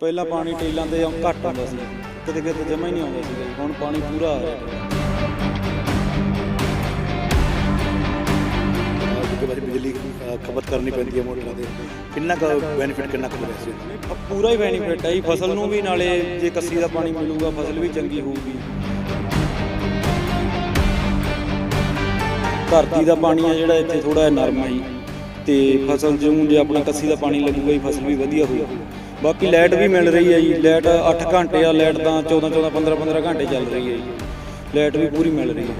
ਪਹਿਲਾਂ ਪਾਣੀ ਟੇਲਾਂ ਤੇ ਘੱਟ ਆਉਂਦਾ ਸੀ। ਕਿਤੇ ਕਿਤੇ ਜਮਾ ਹੀ ਨਹੀਂ ਆਉਂਦਾ ਜੀ। ਹੁਣ ਪਾਣੀ ਪੂਰਾ ਆ ਰਿਹਾ ਕਰਨੀ ਪੈਂਦੀ ਹੈ ਮੋਟਰਾਂ ਤੇ। ਕਿੰਨਾ ਕੁ ਬੈਨੀਫਿਟ ਕਿੰਨਾ ਕੁ ਸੀ ਅ, ਪੂਰਾ ਹੀ ਬੈਨੀਫਿਟ ਹੈ ਜੀ। ਫਸਲ ਨੂੰ ਵੀ ਨਾਲੇ ਜੇ ਕੱਸੀ ਦਾ ਪਾਣੀ ਮਿਲੂਗਾ ਫਸਲ ਵੀ ਚੰਗੀ ਹੋਊਗੀ। ਧਰਤੀ ਦਾ ਪਾਣੀ ਆ ਜਿਹੜਾ ਇੱਥੇ ਥੋੜਾ ਨਰਮ ਹੈ ਜੀ। ਤੇ ਫਸਲ ਜਿਉਂ ਜੇ ਆਪਣਾ ਕੱਸੀ ਦਾ ਪਾਣੀ ਲੱਗੂਗਾ ਜੀ, ਫਸਲ ਵੀ ਵਧੀਆ ਹੋਊਗੀ। ਬਾਕੀ ਲਾਈਟ ਵੀ ਮਿਲ ਰਹੀ ਹੈ ਜੀ, ਲਾਈਟ 8 ਘੰਟੇ ਆ, ਲਾਈਟ ਤਾਂ 14 14 15 15 ਘੰਟੇ ਚੱਲ ਰਹੀ ਹੈ ਜੀ। ਲਾਈਟ ਵੀ ਪੂਰੀ ਮਿਲ ਰਹੀ ਹੈ।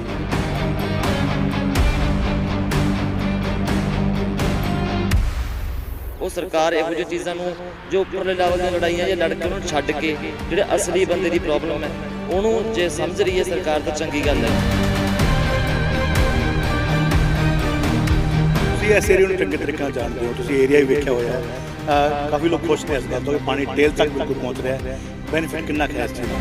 ਉਹ ਸਰਕਾਰ ਇਹੋ ਜਿਹੀ ਚੀਜ਼ਾਂ ਨੂੰ, ਜੋ ਉੱਪਰਲੇ ਲੈਵਲ ਦੀਆਂ ਲੜਾਈਆਂ ਜਾਂ ਲੜ ਕੇ ਉਹਨੂੰ ਛੱਡ ਕੇ ਜਿਹੜੇ ਅਸਲੀ ਬੰਦੇ ਦੀ ਪ੍ਰੋਬਲਮ ਹੈ, ਉਹਨੂੰ ਜੇ ਸਮਝ ਰਹੀ ਹੈ ਸਰਕਾਰ ਤਾਂ ਚੰਗੀ ਗੱਲ ਹੈ। ਤੁਸੀਂ ਇਸ ਏਰੀਆ ਨੂੰ ਚੰਗੇ ਤਰੀਕੇ ਨਾਲ ਜਾਣਦੇ ਹੋ ਤੁਸੀਂ ਏਰੀਆ ਵੀ ਵੇਖਿਆ ਹੋਇਆ ਕਾਫੀ ਲੋਕ ਖੁਸ਼ ਨੇ ਇਸ ਗੱਲ ਤੋਂ ਕਿ ਪਾਣੀ ਟੇਲ ਤੱਕ ਬਿਲਕੁਲ ਪਹੁੰਚ ਰਿਹਾ ਹੈ। ਬੈਨੀਫਿਟ ਕਿੰਨਾ ਹੈ ਇਸ ਚੀਜ਼ ਦਾ?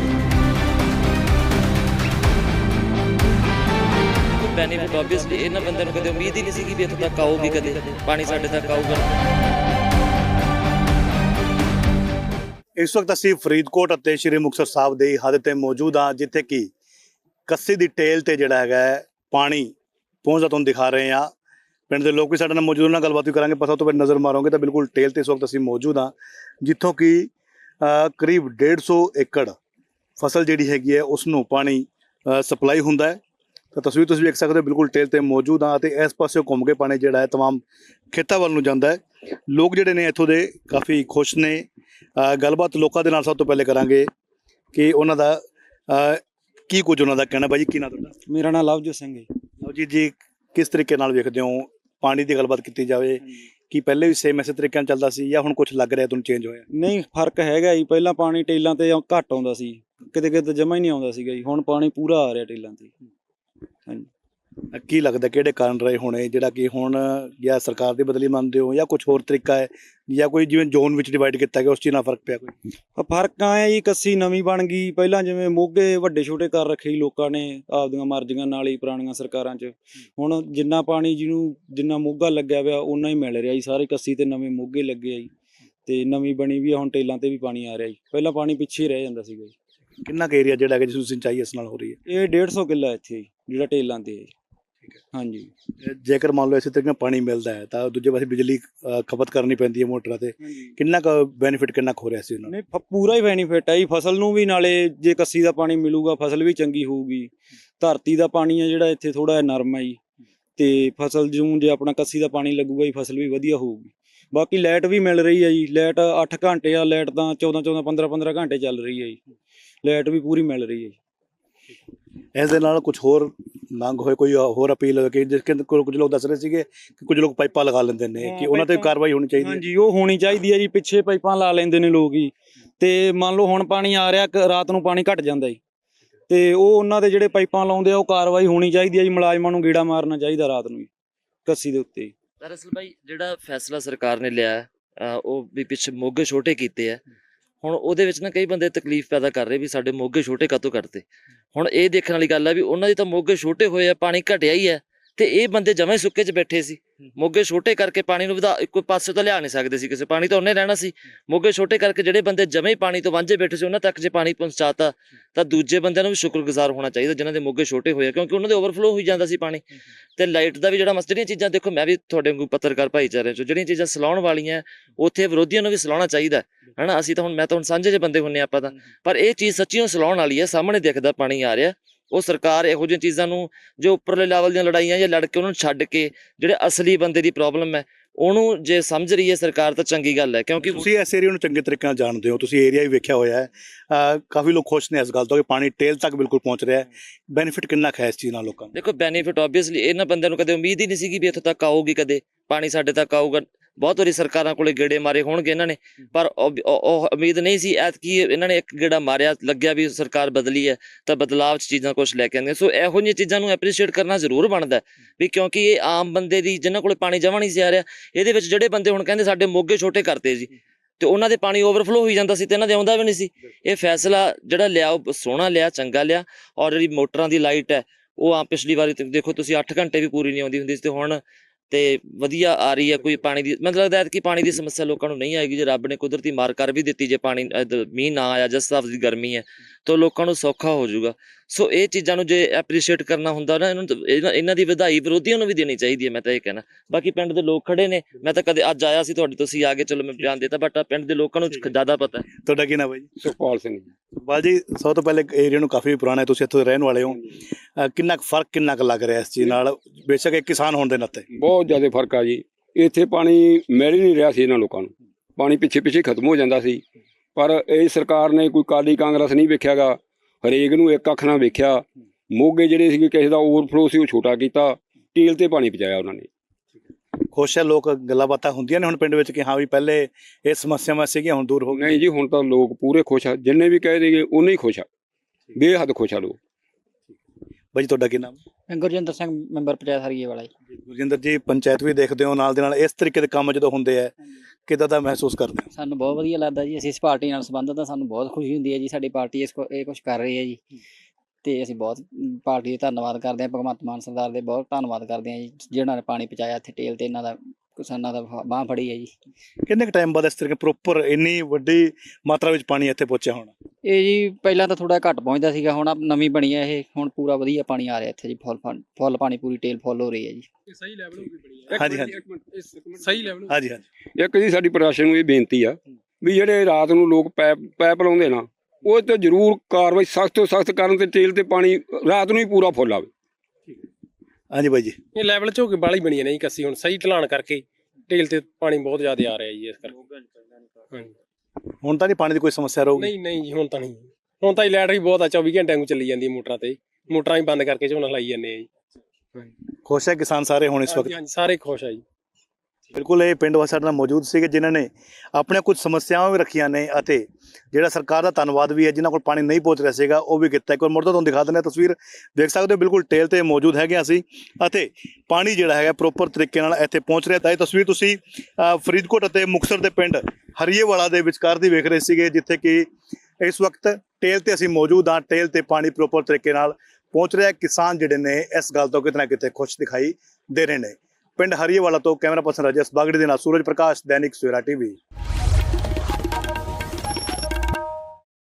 ਬੈਨੀਫਿਟ ਆਬਵੀਅਸਲੀ ਇਹਨਾਂ ਬੰਦਿਆਂ ਨੂੰ ਕਦੇ ਉਮੀਦ ਹੀ ਨਹੀਂ ਸੀ ਕਿ ਵੀ ਇੱਥੋਂ ਤੱਕ ਆਊਗੀ ਕਦੇ। ਪਾਣੀ ਸਾਡੇ ਤੱਕ ਆਊਗਾ। ਇਸ ਵਕਤ ਅਸੀਂ ਫਰੀਦਕੋਟ ਅਤੇ ਸ਼੍ਰੀ ਮੁਕਤਸਰ ਸਾਹਿਬ ਦੇ ਹੱਦ ਤੇ ਮੌਜੂਦ ਹਾਂ ਜਿੱਥੇ ਕਿ ਕੱਸੀ ਦੀ ਟੇਲ ਤੇ ਜਿਹੜਾ ਹੈਗਾ ਪਾਣੀ ਪਹੁੰਚਦਾ ਤੁਹਾਨੂੰ ਦਿਖਾ ਰਹੇ ਹਾਂ। ਪਿੰਡ ਦੇ ਲੋਕ ਵੀ ਸਾਡੇ ਨਾਲ ਮੌਜੂਦ ਉਹਨਾਂ ਨਾਲ ਗੱਲਬਾਤ ਵੀ ਕਰਾਂਗੇ ਪਤਾ ਤੋਂ ਪਹਿਲਾਂ ਨਜ਼ਰ ਮਾਰੋਗੇ ਤਾਂ ਬਿਲਕੁਲ ਟੇਲ ਤੇ ਇਸ ਵਕਤ ਅਸੀਂ ਮੌਜੂਦ ਹਾਂ ਜਿੱਥੋਂ ਕਿ ਅ, ਕਰੀਬ 150 ਏਕੜ ਫਸਲ ਜਿਹੜੀ ਹੈਗੀ ਹੈ ਉਸ ਨੂੰ ਪਾਣੀ ਸਪਲਾਈ ਹੁੰਦਾ ਹੈ ਤਾਂ ਤਸਵੀਰ ਤੁਸੀਂ ਵੇਖ ਸਕਦੇ ਹੋ ਬਿਲਕੁਲ ਟੇਲ ਤੇ ਮੌਜੂਦ ਹਾਂ ਤੇ ਇਸ ਪਾਸੇ ਘੁੰਮ ਕੇ ਪਾਣੀ ਜਿਹੜਾ ਹੈ तमाम ਖੇਤਾਂ ਵੱਲ ਨੂੰ ਜਾਂਦਾ ਹੈ ਲੋਕ ਜਿਹੜੇ ਨੇ ਇੱਥੋਂ ਦੇ ਕਾਫੀ ਖੁਸ਼ ਨੇ ਅ, ਗੱਲਬਾਤ ਲੋਕਾਂ ਦੇ ਨਾਲ ਸਭ ਤੋਂ ਪਹਿਲੇ ਕਰਾਂਗੇ ਕਿ ਉਹਨਾਂ ਦਾ ਅ, ਕੀ ਕੁਝ ਉਹਨਾਂ ਦਾ ਕਹਿਣਾ ਬਾਈ ਕੀ ਨਾਂ ਤੁਹਾਡਾ ਮੇਰਾ ਨਾਮ ਲਵਜੋਤ ਸਿੰਘ ਹੈ ਜੀ। ਲਵਜੀਤ ਜੀ ਕਿਸ ਤਰੀਕੇ ਨਾਲ ਵੇਖਦੇ ਹੋ ਪਾਣੀ ਦੀ ਗੱਲਬਾਤ ਕੀਤੀ ਜਾਵੇ ਕਿ ਪਹਿਲੇ ਵੀ ਸੇਮ ਇਸੇ ਤਰੀਕੇ ਨਾਲ ਚੱਲਦਾ ਸੀ ਜਾਂ ਹੁਣ ਕੁਝ ਲੱਗ ਰਿਹਾ ਤੁਹਾਨੂੰ ਚੇਂਜ ਹੋਇਆ? ਨਹੀਂ ਫ਼ਰਕ ਹੈਗਾ ਜੀ। ਪਹਿਲਾਂ ਪਾਣੀ ਟੇਲਾਂ ਤੇ ਘੱਟ ਆਉਂਦਾ ਸੀ। ਕਿਤੇ ਕਿਤੇ ਜਮਾ ਹੀ ਨਹੀਂ ਆਉਂਦਾ ਸੀਗਾ ਜੀ। ਹੁਣ ਪਾਣੀ ਪੂਰਾ ਆ ਰਿਹਾ ਟੇਲਾਂ ਤੇ। ਹਾਂਜੀ। ਕੀ ਲੱਗਦਾ ਕਿਹੜੇ ਕਾਰਨ ਰਹੇ ਹੋਣੇ? ਜਿਹੜਾ ਕਿ ਹੁਣ ਜਾਂ ਸਰਕਾਰ ਦੀ ਬਦਲੀ ਮੰਨਦੇ ਹੋ ਜਾਂ ਕੁਝ ਹੋਰ ਤਰੀਕਾ ਹੈ ਜਾਂ ਕੋਈ ਜਿਵੇਂ ਜ਼ੋਨ ਵਿੱਚ ਡਿਵਾਈਡ ਕੀਤਾ ਗਿਆ ਉਸ ਚੀਜ਼ ਨਾਲ ਫ਼ਰਕ ਪਿਆ ਕੋਈ? ਆ ਫ਼ਰਕ ਆਇਆ ਜੀ ਕੱਸੀ ਨਵੀਂ ਬਣ ਗਈ। ਪਹਿਲਾਂ ਜਿਵੇਂ ਮੋਗੇ ਵੱਡੇ ਛੋਟੇ ਕਰ ਰੱਖੇ ਸੀ ਲੋਕਾਂ ਨੇ ਆਪਦੀਆਂ ਮਰਜ਼ੀਆਂ ਨਾਲ ਹੀ ਪੁਰਾਣੀਆਂ ਸਰਕਾਰਾਂ 'ਚ। ਹੁਣ ਜਿੰਨਾ ਪਾਣੀ ਜਿਹਨੂੰ ਜਿੰਨਾ ਮੋਗਾ ਲੱਗਿਆ ਪਿਆ ਉਨਾ ਹੀ ਮਿਲ ਰਿਹਾ ਜੀ। ਸਾਰੇ ਕੱਸੀ ਤੇ ਨਵੇਂ ਮੋਗੇ ਲੱਗੇ ਆ ਜੀ। ਤੇ ਨਵੀਂ ਬਣੀ ਵੀ ਆ, ਹੁਣ ਟੇਲਾਂ ਤੇ ਵੀ ਪਾਣੀ ਆ ਰਿਹਾ ਜੀ। ਪਹਿਲਾਂ ਪਾਣੀ ਪਿੱਛੇ ਹੀ ਰਹਿ ਜਾਂਦਾ ਸੀਗਾ ਜੀ। ਕਿੰਨਾ ਕੁ ਏਰੀਆ ਜਿਹੜਾ ਕਿ ਜਿਸ ਨੂੰ ਸਿੰਚਾਈ ਇਸ ਨਾਲ ਹੋ ਰਹੀ ਹੈ? ਇਹ 150 ਕਿੱਲਾ ਇੱਥੇ ਜੀ, ਜਿਹੜਾ ਟੇਲਾਂ ਤੇ ਹੈ ਜੀ। ਹਾਂਜੀ। ਜੇਕਰ ਮੰਨ ਲਓ ਇਸੇ ਤਰੀਕੇ ਨਾਲ ਪਾਣੀ ਮਿਲਦਾ ਹੈ ਤਾਂ ਦੂਜੇ ਪਾਸੇ ਬਿਜਲੀ ਖਪਤ ਕਰਨੀ ਪੈਂਦੀ ਹੈ ਮੋਟਰਾਂ ਤੇ। ਕਿੰਨਾ ਕੁ ਬੈਨੀਫਿਟ ਕਿੰਨਾ ਕੁ ਹੋ ਰਿਹਾ ਸੀ ਉਹਨਾਂ ਨੂੰ? ਨਹੀਂ ਫ- ਪੂਰਾ ਹੀ ਬੈਨੀਫਿਟ ਹੈ ਜੀ। ਫਸਲ ਨੂੰ ਵੀ ਨਾਲੇ ਜੇ ਕੱਸੀ ਦਾ ਪਾਣੀ ਮਿਲੂਗਾ ਫਸਲ ਵੀ ਚੰਗੀ ਹੋਊਗੀ। ਧਰਤੀ ਦਾ ਪਾਣੀ ਹੈ ਜਿਹੜਾ ਇੱਥੇ ਥੋੜਾ ਨਰਮ ਹੈ ਜੀ। ਤੇ ਫਸਲ ਜਿਉਂ ਜੇ ਆਪਣਾ ਕੱਸੀ ਦਾ ਪਾਣੀ ਲੱਗੂਗਾ ਜੀ ਫਸਲ ਵੀ ਵਧੀਆ ਹੋਊਗੀ। ਬਾਕੀ ਲਾਈਟ ਵੀ ਮਿਲ ਰਹੀ ਹੈ ਜੀ। ਲਾਈਟ 8 ਘੰਟੇ ਆ ਲਾਈਟ ਤਾਂ 14 14 15 15 ਘੰਟੇ ਚੱਲ ਰਹੀ ਹੈ ਜੀ। ਲਾਈਟ ਵੀ ਪੂਰੀ ਮਿਲ ਰਹੀ ਹੈ ਜੀ। ਇਸ ਦੇ ਨਾਲ ਕੁਝ ਹੋਰ ਮੰਗ ਹੋਏ ਕੋਈ ਹੋਰ ਅਪੀਲ ਹੋਵੇ ਕਿ ਜਿਸ ਕਿ ਕੁਝ ਲੋਕ ਦੱਸ ਰਹੇ ਸੀਗੇ ਕਿ ਕੁਝ ਲੋਕ ਪਾਈਪਾਂ ਲਗਾ ਲੈਂਦੇ ਨੇ ਕਿ ਉਹਨਾਂ ਤੇ ਕਾਰਵਾਈ ਹੋਣੀ ਚਾਹੀਦੀ ਹੈ। ਹਾਂਜੀ ਉਹ ਹੋਣੀ ਚਾਹੀਦੀ ਹੈ ਜੀ ਪਿੱਛੇ ਪਾਈਪਾਂ ਲਾ ਲੈਂਦੇ ਨੇ ਲੋਕ ਹੀ ਤੇ ਮੰਨ ਲਓ ਹੁਣ ਪਾਣੀ ਆ ਰਿਹਾ ਰਾਤ ਨੂੰ ਪਾਣੀ ਘਟ ਜਾਂਦਾ ਜੀ। ਤੇ ਉਹ ਉਹਨਾਂ ਦੇ ਜਿਹੜੇ ਪਾਈਪਾਂ ਲਾਉਂਦੇ ਆ ਉਹ ਕਾਰਵਾਈ ਹੋਣੀ ਚਾਹੀਦੀ ਹੈ ਜੀ ਮੁਲਾਜ਼ਮਾਂ ਨੂੰ ਗੀੜਾ ਮਾਰਨਾ ਚਾਹੀਦਾ ਰਾਤ ਨੂੰ ਜੀ ਕੱਸੀ ਦੇ ਉੱਤੇ। ਦਰਅਸਲ ਭਾਈ ਜਿਹੜਾ ਫੈਸਲਾ ਸਰਕਾਰ ਨੇ ਲਿਆ ਉਹ ਵੀ ਪਿੱਛੇ ਮੋਗੇ ਛੋਟੇ ਕੀਤੇ ਆ। ਹੁਣ ਉਹਦੇ ਵਿੱਚ ਨਾ ਕਈ ਬੰਦੇ ਤਕਲੀਫ ਪੈਦਾ ਕਰ ਰਹੇ ਵੀ ਸਾਡੇ ਮੋਗੇ ਛੋਟੇ ਕਾਤੋਂ ਕਰਤੇ ਹੁਣ ਇਹ ਦੇਖਣ ਵਾਲੀ ਗੱਲ ਆ ਵੀ ਉਹਨਾਂ ਦੀ ਤਾਂ ਮੋਗੇ ਛੋਟੇ ਹੋਏ ਆ, ਪਾਣੀ ਘਟਿਆ ਹੀ ਹੈ ਤੇ ਇਹ ਬੰਦੇ ਜਮਾਂ ਸੁੱਕੇ 'ਚ ਬੈਠੇ ਸੀ। ਮੋਗੇ ਛੋਟੇ ਕਰਕੇ ਪਾਣੀ ਨੂੰ ਵਧਾ ਇੱਕੋ ਪਾਸੇ ਤੋਂ ਲਿਆ ਨਹੀਂ ਸਕਦੇ ਸੀ ਕਿਸੇ ਪਾਣੀ ਤਾਂ ਉਹਨੇ ਰਹਿਣਾ ਸੀ। ਮੋਗੇ ਛੋਟੇ ਕਰਕੇ ਜਿਹੜੇ ਬੰਦੇ ਜਮਾਂ ਪਾਣੀ ਤੋਂ ਵਾਂਝੇ ਬੈਠੇ ਸੀ ਉਹਨਾਂ ਤੱਕ ਜੇ ਪਾਣੀ ਪਹੁੰਚਾਤਾ ਤਾਂ ਦੂਜੇ ਬੰਦਿਆਂ ਨੂੰ ਵੀ ਸ਼ੁਕਰਗੁਜ਼ਾਰ ਹੋਣਾ ਚਾਹੀਦਾ ਜਿਨ੍ਹਾਂ ਦੇ ਮੋਗੇ ਛੋਟੇ ਹੋਏ ਕਿਉਂਕਿ ਉਹਨਾਂ ਦੇ ਓਵਰਫਲੋ ਹੋਈ ਜਾਂਦਾ ਸੀ ਪਾਣੀ। ਤੇ ਲਾਈਟ ਦਾ ਵੀ ਜਿਹੜਾ ਮਸ ਜਿਹੜੀਆਂ ਚੀਜ਼ਾਂ ਦੇਖੋ ਮੈਂ ਵੀ ਤੁਹਾਡੇ ਵਾਂਗੂ ਪੱਤਰਕਾਰ ਭਾਈਚਾਰੇ ਚੋਂ ਜਿਹੜੀਆਂ ਚੀਜ਼ਾਂ ਸਲਾਉਣ ਵਾਲੀਆਂ ਉੱਥੇ ਵਿਰੋਧੀਆਂ ਨੂੰ ਵੀ ਸਲਾਉਣਾ ਚਾਹੀਦਾ। ਹਨਾ ਅਸੀਂ ਤਾਂ ਹੁਣ ਮੈਂ ਤਾਂ ਹੁਣ ਸਾਂਝੇ ਜਿਹੇ ਬੰਦੇ ਹੁੰਨੇ ਆਪਾਂ ਤਾਂ। ਪਰ ਇਹ ਚੀਜ਼ ਸੱਚੀਓ ਸਲਾਉਣ ਵਾਲੀ ਹੈ ਸਾਹਮਣੇ ਦਿਖਦਾ ਪਾਣੀ ਆ ਰਿਹਾ। ਉਹ ਸਰਕਾਰ ਇਹੋ ਜਿਹੀਆਂ ਚੀਜ਼ਾਂ ਨੂੰ ਜੋ ਉੱਪਰਲੇ ਲੈਵਲ ਦੀਆਂ ਲੜਾਈਆਂ ਜਾਂ ਲੜ ਕੇ ਉਹਨਾਂ ਨੂੰ ਛੱਡ ਕੇ ਜਿਹੜੇ ਅਸਲੀ ਬੰਦੇ ਦੀ ਪ੍ਰੋਬਲਮ ਹੈ ਉਹਨੂੰ ਜੇ ਸਮਝ ਰਹੀ ਹੈ ਸਰਕਾਰ ਤਾਂ ਚੰਗੀ ਗੱਲ ਹੈ ਕਿਉਂਕਿ ਤੁਸੀਂ ਇਸ ਏਰੀਆ ਨੂੰ ਚੰਗੇ ਤਰੀਕੇ ਨਾਲ ਜਾਣਦੇ ਹੋ ਤੁਸੀਂ ਏਰੀਆ ਵੀ ਵੇਖਿਆ ਹੋਇਆ ਹੈ। ਕਾਫੀ ਲੋਕ ਖੁਸ਼ ਨੇ ਇਸ ਗੱਲ ਤੋਂ ਕਿ ਪਾਣੀ ਟੇਲ ਤੱਕ ਬਿਲਕੁਲ ਪਹੁੰਚ ਰਿਹਾ ਹੈ। ਬੈਨੀਫਿਟ ਕਿੰਨਾ ਹੈ ਇਸ ਚੀਜ਼ ਨਾਲ ਲੋਕਾਂ ਨੂੰ? ਦੇਖੋ ਬੈਨੀਫਿਟ ਆਬਵੀਅਸਲੀ ਇਹਨਾਂ ਬੰਦਿਆਂ ਨੂੰ ਕਦੇ ਉਮੀਦ ਹੀ ਨਹੀਂ ਸੀਗੀ ਵੀ ਇੱਥੋਂ ਤੱਕ ਆਊਗੀ ਕਦੇ ਪਾਣੀ ਸਾਡੇ ਤੱਕ ਆਊਗਾ। ਬਹੁਤ ਵਾਰੀ ਸਰਕਾਰਾਂ ਕੋਲੇ ਗੇੜੇ ਮਾਰੇ ਹੋਣਗੇ ਇਹਨਾਂ ਨੇ, ਪਰ ਉਹ ਉਮੀਦ ਨਹੀਂ ਸੀ ਐਤਕੀ ਇਹਨਾਂ ਨੇ ਇੱਕ ਗੇੜਾ ਮਾਰਿਆ, ਲੱਗਿਆ ਵੀ ਸਰਕਾਰ ਬਦਲੀ ਹੈ, ਤਾਂ ਬਦਲਾਵ ਚ ਚੀਜ਼ਾਂ ਕੁਝ ਲੈ ਕੇ ਆਉਂਦੀਆਂ। ਸੋ ਇਹੋ ਜਿਹੀਆਂ ਚੀਜ਼ਾਂ ਨੂੰ ਐਪਰੀਸ਼ੀਏਟ ਕਰਨਾ ਜ਼ਰੂਰ ਬਣਦਾ ਵੀ ਕਿਉਂਕਿ ਇਹ ਆਮ ਬੰਦੇ ਦੀ, ਜਿਨ੍ਹਾਂ ਕੋਲੇ ਪਾਣੀ ਜਮਾ ਨਹੀਂ ਸੀ ਆ ਰਿਹਾ, ਇਹਦੇ ਵਿੱਚ ਜਿਹੜੇ ਬੰਦੇ ਹੁਣ ਕਹਿੰਦੇ ਸਾਡੇ ਮੋਗੇ ਛੋਟੇ ਕਰਤੇ ਜੀ, ਤੇ ਉਹਨਾਂ ਦੇ ਪਾਣੀ ਓਵਰਫਲੋ ਹੋਈ ਜਾਂਦਾ ਸੀ ਤੇ ਇਹਨਾਂ ਦੇ ਆਉਂਦਾ ਵੀ ਨਹੀਂ ਸੀ। ਇਹ ਫੈਸਲਾ ਜਿਹੜਾ ਲਿਆ, ਉਹ ਸੋਹਣਾ ਲਿਆ, ਚੰਗਾ ਲਿਆ, ਔਰ ਜਿਹੜੀ ਮੋਟਰਾਂ ਦੀ ਲਾਈਟ ਹੈ, ਉਹ ਆ ਪਿਛਲੀ ਵਾਰੀ ਦੇਖੋ ਤੁਸੀਂ 8 ਘੰਟੇ ਵੀ ਪੂਰੀ ਨਹੀਂ ਆਉਂਦੀ ਹੁੰਦੀ ਸੀ, ਤੇ ਹੁਣ ਤੇ ਵਧੀਆ ਆ ਰਹੀ ਹੈ ਕੋਈ ਪਾਣੀ ਦੀ, ਮੈਨੂੰ ਲੱਗਦਾ ਹੈ ਕਿ ਪਾਣੀ ਦੀ ਸਮੱਸਿਆ ਲੋਕਾਂ ਨੂੰ ਨਹੀਂ ਆਏਗੀ, ਜੇ ਰੱਬ ਨੇ ਕੁਦਰਤੀ ਮਾਰ ਕਰ ਵੀ ਦਿੱਤੀ, ਜੇ ਪਾਣੀ ਮੀਂਹ ਨਾ ਆਇਆ, ਜਿਸ ਹਿਸਾਬ ਦੀ ਗਰਮੀ ਹੈ ਤਾਂ ਲੋਕਾਂ ਨੂੰ ਸੌਖਾ ਹੋ ਜਾਊਗਾ। ਸੋ ਇਹ ਚੀਜ਼ਾਂ ਨੂੰ ਜੇ ਐਪਰੀਸ਼ੀਏਟ ਕਰਨਾ ਹੁੰਦਾ ਨਾ ਇਹਨਾਂ ਨੂੰ ਇਹਨਾਂ- ਦੀ ਵਧਾਈ ਵਿਰੋਧੀਆਂ ਨੂੰ ਵੀ ਦੇਣੀ ਚਾਹੀਦੀ ਹੈ ਮੈਂ ਤਾਂ ਇਹ ਕਹਿਣਾ। ਬਾਕੀ ਪਿੰਡ ਦੇ ਲੋਕ ਖੜੇ ਨੇ ਮੈਂ ਤਾਂ ਕਦੇ ਅੱਜ ਆਇਆ ਸੀ ਤੁਹਾਡੇ ਤੁਸੀਂ ਆ ਗਏ ਚਲੋ ਮੈਂ ਬਿਆਨ ਦਿੱਤਾ ਬਟ ਪਿੰਡ ਦੇ ਲੋਕਾਂ ਨੂੰ ਜ਼ਿਆਦਾ ਪਤਾ ਹੈ। ਤੁਹਾਡਾ ਕੀ ਨਾਮ ਹੈ ਜੀ? ਸੁਖਪਾਲ ਸਿੰਘ ਜੀ। ਸੁਖਪਾਲ ਜੀ ਸਭ ਤੋਂ ਪਹਿਲੇ ਏਰੀਆ ਨੂੰ ਕਾਫੀ ਪੁਰਾਣਾ ਹੈ ਤੁਸੀਂ ਇੱਥੋਂ ਦੇ ਰਹਿਣ ਵਾਲੇ ਹੋ। ਕਿੰਨਾ ਕੁ ਫ਼ਰਕ ਕਿੰਨਾ ਕੁ ਲੱਗ ਰਿਹਾ ਇਸ ਚੀਜ਼ ਨਾਲ? ਬੇਸ਼ੱਕ ਇੱਕ ਕਿਸਾਨ ਹੋਣ ਦੇ ਨਾਤੇ। ਬਹੁਤ ਜ਼ਿਆਦਾ ਫ਼ਰਕ ਆ ਜੀ। ਇੱਥੇ ਪਾਣੀ ਮਿਲ ਹੀ ਨਹੀਂ ਰਿਹਾ ਸੀ ਇਹਨਾਂ ਲੋਕਾਂ ਨੂੰ। ਪਾਣੀ ਪਿੱਛੇ ਪਿੱਛੇ ਖਤਮ ਹੋ ਜਾਂਦਾ ਸੀ। ਪਰ ਇਹ ਸਰਕਾਰ ਨੇ ਕੋਈ ਕਾਲੀ ਕਾਂਗਰਸ ਨਹੀਂ ਵੇਖਿਆਗਾ। ਹਰੇਕ ਨੂੰ ਇੱਕ ਅੱਖ ਨਾਲ ਵੇਖਿਆ। ਮੋਗੇ ਜਿਹੜੇ ਸੀਗੇ ਕਿਸੇ ਦਾ ਓਵਰਫਲੋ ਸੀ ਉਹ ਛੋਟਾ ਕੀਤਾ। ਟੀਲ ਤੇ ਪਾਣੀ ਪਹੁੰਚਾਇਆ ਉਹਨਾਂ ਨੇ। ਖੁਸ਼ ਹੈ ਲੋਕ ਗੱਲਾਂ ਬਾਤਾਂ ਹੁੰਦੀਆਂ ਨੇ ਹੁਣ ਪਿੰਡ ਵਿੱਚ ਕਿ ਹਾਂ ਵੀ ਪਹਿਲੇ ਇਹ ਸਮੱਸਿਆਵਾਂ ਸੀਗੀਆਂ ਹੁਣ ਦੂਰ ਹੋ ਗਈਆਂ। ਨਹੀਂ ਜੀ ਹੁਣ ਤਾਂ ਲੋਕ ਪੂਰੇ ਖੁਸ਼ ਆ। ਜਿੰਨੇ ਵੀ ਕਹਿ ਦੇਗੇ ਉਨੇ ਹੀ ਖੁਸ਼ ਆ। ਬੇਹੱਦ ਖੁਸ਼ ਆ ਲੋਕ। ਬਾਈ ਜੀ, ਤੁਹਾਡਾ ਕੀ ਨਾਮ? ਗੁਰਜਿੰਦਰ ਸਿੰਘ ਮੈਂਬਰ ਪੰਚਾਇਤ ਹਰੀਏ ਵਾਲਾ ਜੀ। ਗੁਰਜਿੰਦਰ ਜੀ ਪੰਚਾਇਤ ਵੀ ਦੇਖਦੇ ਹੋ ਨਾਲ ਦੇ ਨਾਲ। ਇਸ ਤਰੀਕੇ ਦੇ ਕੰਮ ਜਦੋਂ ਹੁੰਦੇ ਆ ਕਿਦਾਂ ਦਾ ਮਹਿਸੂਸ ਕਰਦੇ ਹੋ? ਸਾਨੂੰ ਬਹੁਤ ਵਧੀਆ ਲੱਗਦਾ ਜੀ ਅਸੀਂ ਇਸ ਪਾਰਟੀ ਨਾਲ ਸੰਬੰਧਿਤ ਹਾਂ ਸਾਨੂੰ ਬਹੁਤ ਖੁਸ਼ੀ ਹੁੰਦੀ ਹੈ ਜੀ ਸਾਡੀ ਪਾਰਟੀ ਇਸ ਕੋ ਇਹ ਕੁਝ ਕਰ ਰਹੀ ਹੈ ਜੀ। ਤੇ ਅਸੀਂ ਬਹੁਤ ਪਾਰਟੀ ਦਾ ਧੰਨਵਾਦ ਕਰਦੇ ਹਾਂ ਭਗਵੰਤ ਮਾਨ ਸਰਦਾਰ ਦੇ ਬਹੁਤ ਧੰਨਵਾਦ ਕਰਦੇ ਹਾਂ ਜੀ ਜਿਹਨਾਂ ਨੇ ਪਾਣੀ ਪਹੁੰਚਾਇਆ ਇੱਥੇ ਟੇਲ ਤੇ ਇਹਨਾਂ ਦਾ ਕਿਸਾਨਾਂ ਦਾ ਬਾਹ ਫੜੀ ਹੈ ਜੀ। ਕਿੰਨੇ ਕੁ ਟਾਈਮ ਬਾਅਦ ਇਸ ਤਰੀਕੇ ਪ੍ਰੋਪਰ ਇੰਨੀ ਵੱਡੀ ਮਾਤਰਾ ਵਿੱਚ ਪਾਣੀ ਇੱਥੇ ਪਹੁੰਚਿਆ ਹੋਣਾ? ਇਹ ਜੀ ਪਹਿਲਾਂ ਤਾਂ ਥੋੜਾ ਘੱਟ ਪਹੁੰਚਦਾ ਸੀਗਾ ਹੁਣ ਨਵੀਂ ਬਣੀ ਹੈ ਇਹ ਹੁਣ ਪੂਰਾ ਵਧੀਆ ਪਾਣੀ ਆ ਰਿਹਾ ਇੱਥੇ ਜੀ ਫੁੱਲ ਫੁੱਲ ਪਾਣੀ ਪੂਰੀ ਟੇਲ ਫੁੱਲ ਹੋ ਰਹੀ ਹੈ ਜੀ ਇਹ ਸਹੀ ਲੈਵਲ ਹੋ ਗਈ ਬਣੀ ਇੱਕ ਹਾਂਜੀ, ਹਾਂਜੀ। ਇੱਕ ਮਿੰਟ, ਇਸ- ਇੱਕ ਮਿੰਟ। ਸਹੀ ਲੈਵਲ ਹਾਂਜੀ ਹਾਂਜੀ ਇੱਕ ਜੀ ਸਾਡੀ ਪ੍ਰਸ਼ਾਸਨ ਨੂੰ ਇਹ ਬੇਨਤੀ ਆ ਵੀ ਜਿਹੜੇ ਰਾਤ ਨੂੰ ਲੋਕ ਪੈਪ ਪੈਪ ਲਾਉਂਦੇ ਨਾ ਉਹ ਤੇ ਜ਼ਰੂਰ ਕਾਰਵਾਈ ਸਖਤ ਤੋਂ ਸਖਤ ਕਰਨ ਤੇ ਟੇਲ ਤੇ ਪਾਣੀ ਰਾਤ ਨੂੰ ਹੀ ਪੂਰਾ ਫੁੱਲ ਆਵੇ ਹਾਂਜੀ ਬਾਈ ਜੀ ਇਹ ਲੈਵਲ ਝੋਕੇ ਬਾਲੀ ਬਣੀ ਹੈ ਨਹੀਂ ਕੱਸੀ ਹੁਣ ਸਹੀ ਢਲਾਣ ਕਰਕੇ ਢੇਲ ਤੇ ਪਾਣੀ ਬਹੁਤ ਜ਼ਿਆਦਾ ਆ ਰਿਹਾ ਜੀ ਇਸ ਕਰਕੇ ਹਾਂਜੀ। ਹੁਣ ਤਾਂ ਨਹੀਂ ਪਾਣੀ ਦੀ ਕੋਈ ਸਮੱਸਿਆ ਰਹੂਗੀ? ਨਹੀਂ ਨਹੀਂ ਜੀ ਹੁਣ ਤਾਂ ਨਹੀਂ। ਹੁਣ ਤਾਂ ਲੈਟ ਵੀ ਬਹੁਤ ਆ 24 ਘੰਟਿਆਂ ਨੂੰ ਚੱਲੀ ਜਾਂਦੀ ਹੈ ਮੋਟਰਾਂ ਤੇ। ਮੋਟਰਾਂ ਵੀ ਬੰਦ ਕਰਕੇ ਝੋਨਾ ਲਾਈ ਜਾਂਦੇ ਆ ਜੀ। ਖੁਸ਼ ਹੈ ਕਿਸਾਨ ਸਾਰੇ ਹੁਣ ਇਸ ਵਕਤ? ਹਾਂਜੀ ਹਾਂਜੀ ਸਾਰੇ ਖੁਸ਼ ਆ ਜੀ। ਬਿਲਕੁਲ ਇਹ ਪਿੰਡ ਵਾਸੀ ਸਾਡੇ ਨਾਲ ਮੌਜੂਦ ਸੀਗੇ, ਜਿਨ੍ਹਾਂ ਨੇ ਆਪਣੇ ਕੁਝ ਸਮੱਸਿਆਵਾਂ ਵੀ ਰੱਖੀਆਂ ਨੇ ਅਤੇ ਜਿਹੜਾ ਸਰਕਾਰ ਦਾ ਧੰਨਵਾਦ ਵੀ ਹੈ, ਜਿਨ੍ਹਾਂ ਕੋਲ ਪਾਣੀ ਨਹੀਂ ਪਹੁੰਚ ਰਿਹਾ ਸੀਗਾ, ਉਹ ਵੀ ਕੀਤਾ ਇੱਕ ਵਾਰ ਮੁੜ ਤੋਂ ਤੁਹਾਨੂੰ ਦਿਖਾ ਦਿੰਦੇ ਹਾਂ ਤਸਵੀਰ। ਦੇਖ ਸਕਦੇ ਹੋ ਬਿਲਕੁਲ ਟੇਲ ਤੇ ਮੌਜੂਦ ਹੈਗੇ ਅਸੀਂ ਅਤੇ ਪਾਣੀ ਜਿਹੜਾ ਹੈਗਾ ਪ੍ਰੋਪਰ ਤਰੀਕੇ ਨਾਲ ਇੱਥੇ ਪਹੁੰਚ ਰਿਹਾ ਤਾਂ ਇਹ ਤਸਵੀਰ ਤੁਸੀਂ ਫਰੀਦਕੋਟ ਅਤੇ ਮੁਕਤਸਰ ਦੇ ਪਿੰਡ ਹਰੀਏਵਾਲਾ ਦੇ ਵਿਚਕਾਰ ਦੀ ਵੇਖ ਰਹੇ ਸੀਗੇ, ਜਿੱਥੇ ਕਿ ਇਸ ਵਕਤ ਟੇਲ ਤੇ ਅਸੀਂ ਮੌਜੂਦ ਹਾਂ। ਟੇਲ ਤੇ ਪਾਣੀ ਪ੍ਰੋਪਰ ਤਰੀਕੇ ਨਾਲ ਪਹੁੰਚ ਰਿਹਾ ਕਿਸਾਨ ਜਿਹੜੇ ਨੇ ਇਸ ਗੱਲ ਤੋਂ ਕਿਤੇ ਨਾ ਕਿਤੇ ਖੁਸ਼ ਦਿਖਾਈ ਦੇ ਰਹੇ ਨੇ। ਪਿੰਡ ਹਰੀਏਵਾਲਾ ਤੋਂ ਕੈਮਰਾ ਪਰਸਨ ਰਾਜੇਸ਼ ਬਾਗੜੀ ਦੇ ਨਾਲ ਸੂਰਜ ਪ੍ਰਕਾਸ਼ ਦੈਨਿਕ ਸਵੇਰਾ ਟੀਵੀ।